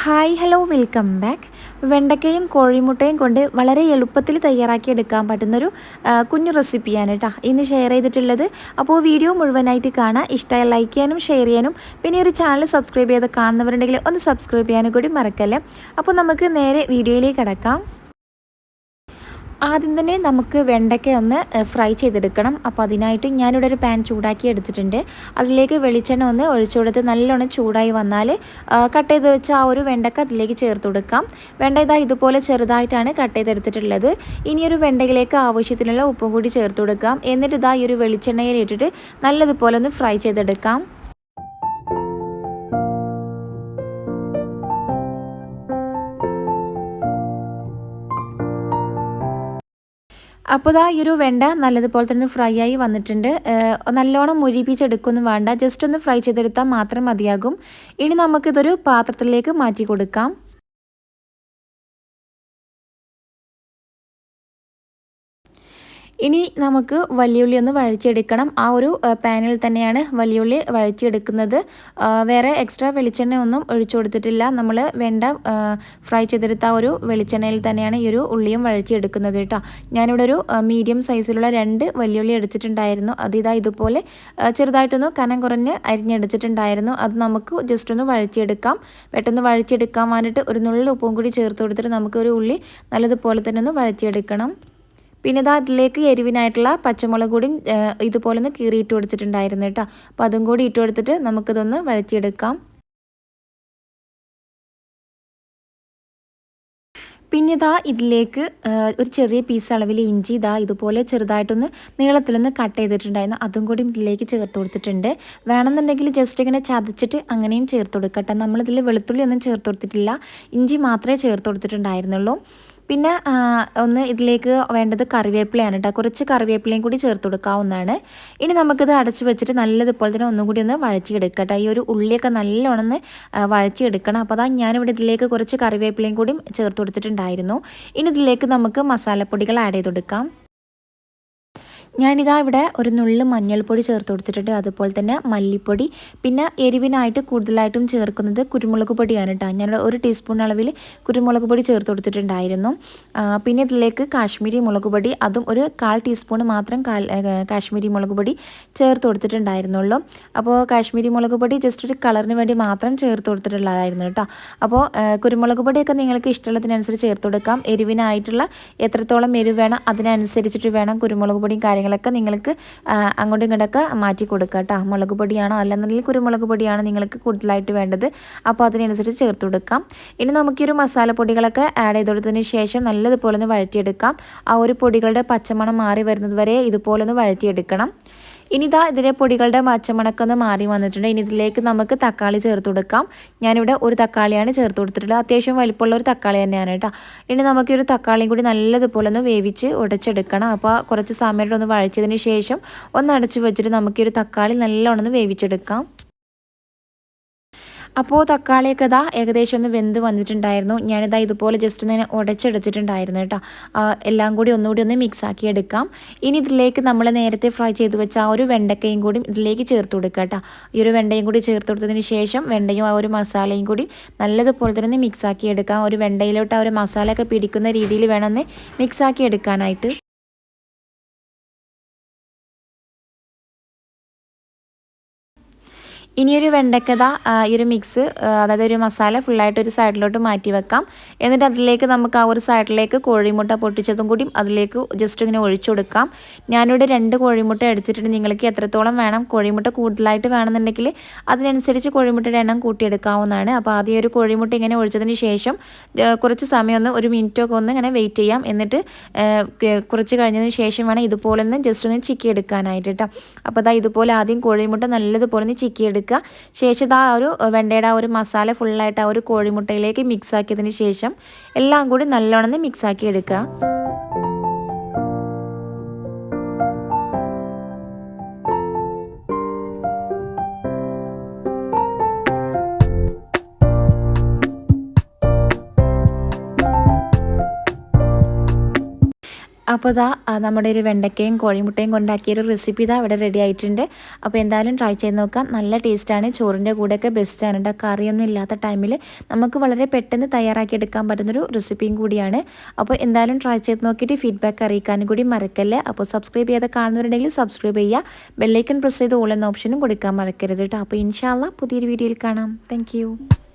Hi hello welcome back. വെണ്ടക്കയും കോഴിമുട്ടയും കൊണ്ട് വളരെ എളുപ്പത്തിൽ തയ്യാറാക്കി എടുക്കാൻ പറ്റുന്നൊരു കുഞ്ഞു റെസിപ്പിയാണ് കേട്ടോ ഇന്ന് ഷെയർ ചെയ്തിട്ടുള്ളത്. അപ്പോൾ വീഡിയോ മുഴുവനായിട്ട് കാണാം. ഇഷ്ടമായ ലൈക്ക് ചെയ്യാനും ഷെയർ ചെയ്യാനും. പിന്നെ ഒരു ചാനൽ സബ്സ്ക്രൈബ് ചെയ്ത് കാണുന്നവരുണ്ടെങ്കിൽ ഒന്ന് സബ്സ്ക്രൈബ് ചെയ്യാനും കൂടി മറക്കല്ലേ. അപ്പോൾ നമുക്ക് നേരെ വീഡിയോയിലേക്ക് കിടക്കാം. ആദ്യം തന്നെ നമുക്ക് വെണ്ടയ്ക്ക ഒന്ന് ഫ്രൈ ചെയ്തെടുക്കണം. അപ്പോൾ അതിനായിട്ട് ഞാനിവിടെ ഒരു പാൻ ചൂടാക്കി എടുത്തിട്ടുണ്ട്. അതിലേക്ക് വെളിച്ചെണ്ണ ഒന്ന് ഒഴിച്ചു കൊടുത്ത് നല്ലോണം ചൂടായി വന്നാൽ കട്ട് ചെയ്ത് വെച്ച ആ ഒരു വെണ്ടയ്ക്ക അതിലേക്ക് ചേർത്ത് കൊടുക്കാം. വെണ്ട ഇതാ ഇതുപോലെ ചെറുതായിട്ടാണ് കട്ട് ചെയ്തെടുത്തിട്ടുള്ളത്. ഇനിയൊരു വെണ്ടയിലേക്ക് ആവശ്യത്തിനുള്ള ഉപ്പും കൂടി ചേർത്ത് കൊടുക്കാം. എന്നിട്ട് ഇതാ ഈ ഒരു വെളിച്ചെണ്ണയിൽ ഇട്ടിട്ട് നല്ലതുപോലെ ഒന്ന് ഫ്രൈ ചെയ്തെടുക്കാം. അപ്പോൾ ഇതാ ഈ ഒരു വെണ്ട നല്ലതുപോലെ തന്നെ ഫ്രൈ ആയി വന്നിട്ടുണ്ട്. നല്ലോണം മുരിപ്പിച്ചെടുക്കൊന്നും വേണ്ട. ജസ്റ്റ് ഒന്ന് ഫ്രൈ ചെയ്തെടുത്താൽ മാത്രം മതിയാകും. ഇനി നമുക്കിതൊരു പാത്രത്തിലേക്ക് മാറ്റി കൊടുക്കാം. ഇനി നമുക്ക് വലിയുള്ളി ഒന്ന് വഴച്ചെടുക്കണം ആ ഒരു പാനിൽ തന്നെയാണ് വലിയുള്ളി വഴച്ചെടുക്കുന്നത് വേറെ എക്സ്ട്രാ വെളിച്ചെണ്ണ ഒന്നും ഒഴിച്ചു കൊടുത്തിട്ടില്ല. നമ്മൾ വേണ്ട ഫ്രൈ ചെയ്തെടുത്ത ഒരു വെളിച്ചെണ്ണയിൽ തന്നെയാണ് ഈ ഒരു ഉള്ളിയും വഴച്ചെടുക്കുന്നത് കേട്ടോ. ഞാനിവിടെ ഒരു മീഡിയം സൈസിലുള്ള രണ്ട് വലിയുള്ളി എടുത്തിട്ടുണ്ടായിരുന്നു. അത് ഇതാ ഇതുപോലെ ചെറുതായിട്ടൊന്ന് കനം കുറഞ്ഞ് അരിഞ്ഞെടുത്തിട്ടുണ്ടായിരുന്നു. അത് നമുക്ക് ജസ്റ്റ് ഒന്ന് വഴച്ചെടുക്കാം പെട്ടെന്ന് വഴച്ചെടുക്കാൻ വേണ്ടിയിട്ട് ഒരു നുള്ളിൽ ഉപ്പും കൂടി ചേർത്ത് കൊടുത്തിട്ട് നമുക്ക് ഒരു ഉള്ളി നല്ലതുപോലെ തന്നെ ഒന്ന് വഴച്ചെടുക്കണം പിന്നെ ഇതാ അതിലേക്ക് എരിവിനായിട്ടുള്ള പച്ചമുളക് കൂടിയും ഇതുപോലെ ഒന്ന് കീറിയിട്ട് കൊടുത്തിട്ടുണ്ടായിരുന്നു കേട്ടോ. അപ്പോൾ അതും കൂടി ഇട്ട് കൊടുത്തിട്ട് നമുക്കിതൊന്ന് വഴറ്റിയെടുക്കാം. പിന്നെ ഇതാ ഇതിലേക്ക് ഒരു ചെറിയ പീസ് അളവിൽ ഇഞ്ചി ഇതാ ഇതുപോലെ ചെറുതായിട്ടൊന്ന് നീളത്തിലൊന്ന് കട്ട് ചെയ്തിട്ടുണ്ടായിരുന്നു. അതും കൂടി ഇതിലേക്ക് ചേർത്ത് കൊടുത്തിട്ടുണ്ട്. വേണമെന്നുണ്ടെങ്കിൽ ജസ്റ്റ് ഇങ്ങനെ ചതച്ചിട്ട് അങ്ങനെയും ചേർത്ത് കൊടുക്കട്ടെ നമ്മളിതിൽ വെളുത്തുള്ളി ഒന്നും ചേർത്ത് കൊടുത്തിട്ടില്ല. ഇഞ്ചി മാത്രമേ ചേർത്ത് കൊടുത്തിട്ടുണ്ടായിരുന്നുള്ളൂ. പിന്നെ ഒന്ന് ഇതിലേക്ക് വേണ്ടത് കറിവേപ്പിലയാണ് കേട്ടോ കുറച്ച് കറിവേപ്പിലയും കൂടി ചേർത്ത് കൊടുക്കാവുന്നതാണ്. ഇനി നമുക്കിത് അടച്ചു വെച്ചിട്ട് നല്ലതുപോലെ തന്നെ ഒന്നും കൂടി ഒന്ന് വഴച്ചിയെടുക്കട്ടെ ഈ ഒരു ഉള്ളിയൊക്കെ നല്ലോണം ഒന്ന് ആ, വഴച്ചിയെടുക്കണം അപ്പോൾ അതാ ഞാനിവിടെ ഇതിലേക്ക് കുറച്ച് കറിവേപ്പിലയും കൂടി ചേർത്ത് കൊടുത്തിട്ടുണ്ടായിരുന്നു. ഇനി ഇതിലേക്ക് നമുക്ക് മസാലപ്പൊടികൾ ആഡ് ചെയ്ത് കൊടുക്കാം. ഞാനിതാ ഇവിടെ ഒരു നുള്ള് മഞ്ഞൾപ്പൊടി ചേർത്ത് കൊടുത്തിട്ടുണ്ട്. അതുപോലെ തന്നെ മല്ലിപ്പൊടി. പിന്നെ എരിവിനായിട്ട് കൂടുതലായിട്ടും ചേർക്കുന്നത് കുരുമുളക് പൊടിയാണ് കേട്ടോ ഞാൻ ഒരു ടീസ്പൂൺ അളവിൽ കുരുമുളക് പൊടി ചേർത്ത് കൊടുത്തിട്ടുണ്ടായിരുന്നു. പിന്നെ ഇതിലേക്ക് കാശ്മീരി മുളക് പൊടി അതും ഒരു കാൽ ടീസ്പൂൺ മാത്രം കാശ്മീരി മുളക് പൊടി ചേർത്ത് കൊടുത്തിട്ടുണ്ടായിരുന്നുള്ളൂ. അപ്പോൾ കാശ്മീരി മുളക് പൊടി ജസ്റ്റ് ഒരു കളറിന് വേണ്ടി മാത്രം ചേർത്ത് കൊടുത്തിട്ടുള്ളതായിരുന്നു കേട്ടോ അപ്പോൾ കുരുമുളക് പൊടിയൊക്കെ നിങ്ങൾക്ക് ഇഷ്ടമുള്ളതിനനുസരിച്ച് ചേർത്ത് കൊടുക്കാം. എരിവിനായിട്ടുള്ള എത്രത്തോളം എരിവ് വേണം അതിനനുസരിച്ചിട്ട് വേണം കുരുമുളക് പൊടിയും കാര്യങ്ങളൊക്കെ നിങ്ങൾക്ക് അങ്ങോട്ടും ഇങ്ങോട്ടൊക്കെ മാറ്റി കൊടുക്കുക കേട്ടോ മുളക് പൊടിയാണോ? അല്ലെന്നുണ്ടെങ്കിൽ കുരുമുളക് പൊടിയാണ് നിങ്ങൾക്ക് കൂടുതലായിട്ട് വേണ്ടത്? അപ്പോൾ അതിനനുസരിച്ച് ചേർത്ത് കൊടുക്കാം. ഇനി നമുക്ക് ഈ ഒരു മസാലപ്പൊടികളൊക്കെ ആഡ് ചെയ്ത് കൊടുത്തതിന് ശേഷം നല്ലതുപോലെ ഒന്ന് വഴറ്റിയെടുക്കാം. ആ ഒരു പൊടികളുടെ പച്ചമണം മാറി വരുന്നത് വരെ ഇതുപോലെ ഒന്ന് വഴറ്റിയെടുക്കണം. ഇനി ഇതാ ഇതിലെ പൊടികളുടെ പച്ചമണക്കം ഒന്ന് മാറി വന്നിട്ടുണ്ട്. ഇനി ഇതിലേക്ക് നമുക്ക് തക്കാളി ചേർത്ത് കൊടുക്കാം. ഞാനിവിടെ ഒരു തക്കാളിയാണ് ചേർത്ത് കൊടുത്തിട്ടുള്ളത്. അത്യാവശ്യം വലിപ്പമുള്ള ഒരു തക്കാളി തന്നെയാണ് കേട്ടോ. ഇനി നമുക്ക് ഒരു തക്കാളിയും കൂടി നല്ലതുപോലെ ഒന്ന് വേവിച്ച് ഉടച്ചെടുക്കണം. അപ്പോൾ കുറച്ച് സമയം ഒന്ന് വഴച്ചതിന് ശേഷം ഒന്ന് അടച്ച് വെച്ചിട്ട് നമുക്ക് ഈ ഒരു തക്കാളി നല്ലോണം ഒന്ന് വേവിച്ചെടുക്കാം. അപ്പോൾ തക്കാളിയൊക്കെ ഇതാ ഏകദേശം ഒന്ന് വെന്ത് വന്നിട്ടുണ്ടായിരുന്നു. ഞാനിതാ ഇതുപോലെ ജസ്റ്റ് ഒന്ന് ഉടച്ചെടുത്തിട്ടുണ്ടായിരുന്നു കേട്ടോ. എല്ലാം കൂടി ഒന്നുകൂടി ഒന്ന് മിക്സ് ആക്കി എടുക്കാം. ഇനി ഇതിലേക്ക് നമ്മൾ നേരത്തെ ഫ്രൈ ചെയ്ത് വെച്ച ആ ഒരു വെണ്ടക്കയും കൂടി ഇതിലേക്ക് ചേർത്ത് കൊടുക്കുക കേട്ടോ. ഈ ഒരു വെണ്ടയും കൂടി ചേർത്ത് കൊടുത്തതിന് ശേഷം വെണ്ടയും ആ ഒരു മസാലയും കൂടി നല്ലതുപോലെ തന്നെ ഒന്ന് മിക്സ് ആക്കി എടുക്കാം. ഒരു വെണ്ടയിലോട്ട് ആ ഒരു മസാലയൊക്കെ പിടിക്കുന്ന രീതിയിൽ വേണമെന്ന് മിക്സ് ആക്കി എടുക്കാനായിട്ട്. ഇനിയൊരു വെണ്ടക്കത ഈ ഒരു മിക്സ് അതായത് ഒരു മസാല ഫുള്ളായിട്ട് ഒരു സൈഡിലോട്ട് മാറ്റി വെക്കാം. എന്നിട്ട് അതിലേക്ക് നമുക്ക് ആ ഒരു സൈഡിലേക്ക് കോഴിമുട്ട പൊട്ടിച്ചതും കൂടി അതിലേക്ക് ജസ്റ്റ് ഇങ്ങനെ ഒഴിച്ചു കൊടുക്കാം. ഞാനിവിടെ രണ്ട് കോഴിമുട്ട അടിച്ചിട്ടുണ്ട്. നിങ്ങൾക്ക് എത്രത്തോളം വേണം കോഴിമുട്ട കൂടുതലായിട്ട് വേണമെന്നുണ്ടെങ്കിൽ അതിനനുസരിച്ച് കോഴിമുട്ടയുടെ എണ്ണം കൂട്ടിയെടുക്കാവുന്നതാണ്. അപ്പോൾ ആദ്യം ഒരു കോഴിമുട്ട ഇങ്ങനെ ഒഴിച്ചതിന് ശേഷം കുറച്ച് സമയം ഒന്ന് ഒരു മിനിറ്റൊക്കെ ഒന്ന് ഇങ്ങനെ വെയിറ്റ് ചെയ്യാം. എന്നിട്ട് കുറച്ച് കഴിഞ്ഞതിന് ശേഷം വേണം ഇതുപോലെ ഒന്ന് ജസ്റ്റ് ഒന്ന് ചിക്കി എടുക്കാനായിട്ട് കേട്ടോ അപ്പോൾ അതാ ഇതുപോലെ ആദ്യം കോഴിമുട്ട നല്ലതുപോലെ ഒന്ന് ചിക്കി എടുക്കുക ശേഷം ആ ഒരു വെണ്ടയുടെ ആ ഒരു മസാല ഫുള്ളായിട്ട് ആ ഒരു കോഴിമുട്ടയിലേക്ക് മിക്സ് ആക്കിയതിന് ശേഷം എല്ലാം കൂടി നല്ലോണം മിക്സ് ആക്കി എടുക്കുക. അപ്പോൾ ഇതാ നമ്മുടെ ഒരു വെണ്ടയ്ക്കയും കോഴിമുട്ടയും കൊണ്ടാക്കിയ ഒരു റെസിപ്പി ഇതാ ഇവിടെ റെഡി ആയിട്ടുണ്ട്. അപ്പോൾ എന്തായാലും ട്രൈ ചെയ്ത് നോക്കാം. നല്ല ടേസ്റ്റാണ് ചോറിന്റെ കൂടെയൊക്കെ ബെസ്റ്റാണ് കേട്ടോ കറിയൊന്നും ഇല്ലാത്ത ടൈമിൽ നമുക്ക് വളരെ പെട്ടെന്ന് തയ്യാറാക്കി എടുക്കാൻ പറ്റുന്നൊരു റെസിപ്പിയും കൂടിയാണ്. അപ്പോൾ എന്തായാലും ട്രൈ ചെയ്ത് നോക്കിയിട്ട് ഫീഡ്ബാക്ക് അറിയിക്കാനും കൂടി മറക്കല്ലേ? അപ്പോൾ സബ്സ്ക്രൈബ് ചെയ്യാതെ കാണുന്നവരുണ്ടെങ്കിൽ സബ്സ്ക്രൈബ് ചെയ്യുക. ബെല്ലൈക്കൺ പ്രസ് ചെയ്ത് ഓൾ എന്ന ഓപ്ഷനും കൊടുക്കാൻ മറക്കരുത് കേട്ടോ അപ്പോൾ ഇൻഷാല്ല പുതിയൊരു വീഡിയോയിൽ കാണാം. താങ്ക്